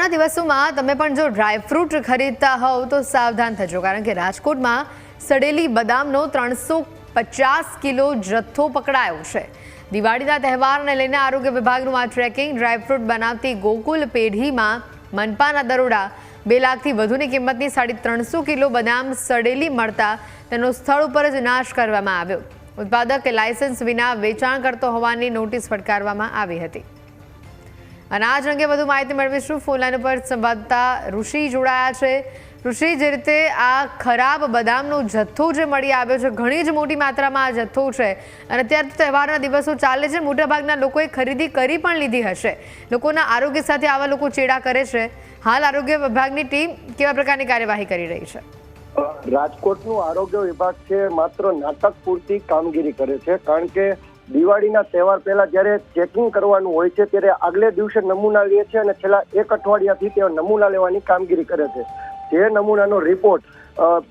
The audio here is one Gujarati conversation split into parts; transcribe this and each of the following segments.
તહેવારના દિવસોમાં તમે પણ જો ડ્રાયફ્રૂટ ખરીદતા હોવ તો સાવધાન થજો, કારણ કે રાજકોટમાં સડેલી બદામનો ત્રણસો પચાસ કિલો જથ્થો પકડાયો છે. દિવાળીના તહેવારને લઈને આરોગ્ય વિભાગનું આ ટ્રેકિંગ ડ્રાયફ્રૂટ બનાવતી ગોકુલ પેઢીમાં મનપાના દરોડા બે લાખથી વધુની કિંમતની સાડી ત્રણસો કિલો બદામ સડેલી મળતા તેનો સ્થળ ઉપર જ નાશ કરવામાં આવ્યો. ઉત્પાદક લાયસન્સ વિના વેચાણ કરતો હોવાની નોટિસ ફટકારવામાં આવી હતી. અનાજ અંગે વધુ માહિતી મેળવીશું. ફોન લાઈન ઉપર સંવાદતા ઋષિ જોડાયા છે. ઋષિ, જે રીતે આ ખરાબ બદામનો જથ્થો જે મળી આવ્યો છે, ઘણી જ મોટી માત્રામાં આ જથ્થો છે. અને અત્યારે તહેવારના દિવસો ચાલે છે. મોટાભાગના લોકોએ ખરીદી કરી પણ લીધી હશે. લોકોના આરોગ્ય સાથે આવા લોકો ચેડા કરે છે. હાલ આરોગ્ય વિભાગની ટીમ કેવા પ્રકારની કાર્યવાહી કરી રહી છે? રાજકોટનું આરોગ્ય વિભાગ છે, માત્ર નાટક પૂરતી કામગીરી કરે છે. કારણ કે દિવાળીના તહેવાર પહેલા જ્યારે ચેકિંગ કરવાનું હોય છે, ત્યારે આગલે દિવસે નમૂના લે છે અને છેલ્લા એક અઠવાડિયાથી તેઓ નમૂના લેવાની કામગીરી કરે છે. જે નમૂનાનો રિપોર્ટ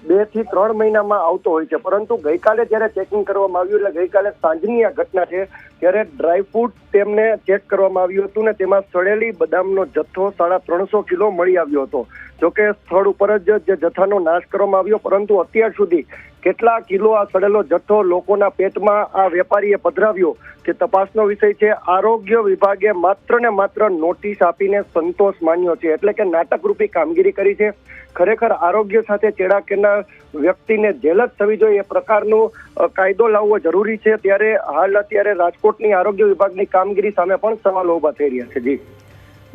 બેથી ત્રણ મહિનામાં આવતો હોય છે. પરંતુ ગઈકાલે જ્યારે ચેકિંગ કરવામાં આવ્યું, એટલે ગઈકાલે સાંજની આ ઘટના છે, ત્યારે ડ્રાયફ્રૂટ તેમને ચેક કરવામાં આવ્યું હતું ને તેમાં સળેલી બદામનો જથ્થો સાડા ત્રણસો કિલો મળી આવ્યો હતો. જોકે સ્થળ ઉપર જ જે જથ્થાનો નાશ કરવામાં આવ્યો, પરંતુ અત્યાર સુધી કેટલા કિલો આ સડેલો જથ્થો લોકોના પેટમાં આ વેપારીએ પધરાવ્યો તે તપાસનો વિષય છે. આરોગ્ય વિભાગે માત્ર ને માત્ર નોટિસ આપીને સંતોષ માન્યો છે. એટલે કે નાટકરૂપી કામગીરી કરી છે. ખરેખર આરોગ્ય સાથે ચેડા કરનાર વ્યક્તિને જેલ જ થવી જોઈએ એ પ્રકારનો કાયદો લાવવો જરૂરી છે. ત્યારે હાલ અત્યારે રાજકોટની આરોગ્ય વિભાગની કામગીરી સામે પણ સવાલો ઊભા થઈ રહ્યા છે. જી.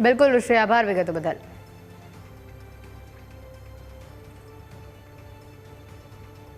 બિલકુલ, ઋષિ, આભાર વિગતો બદલ.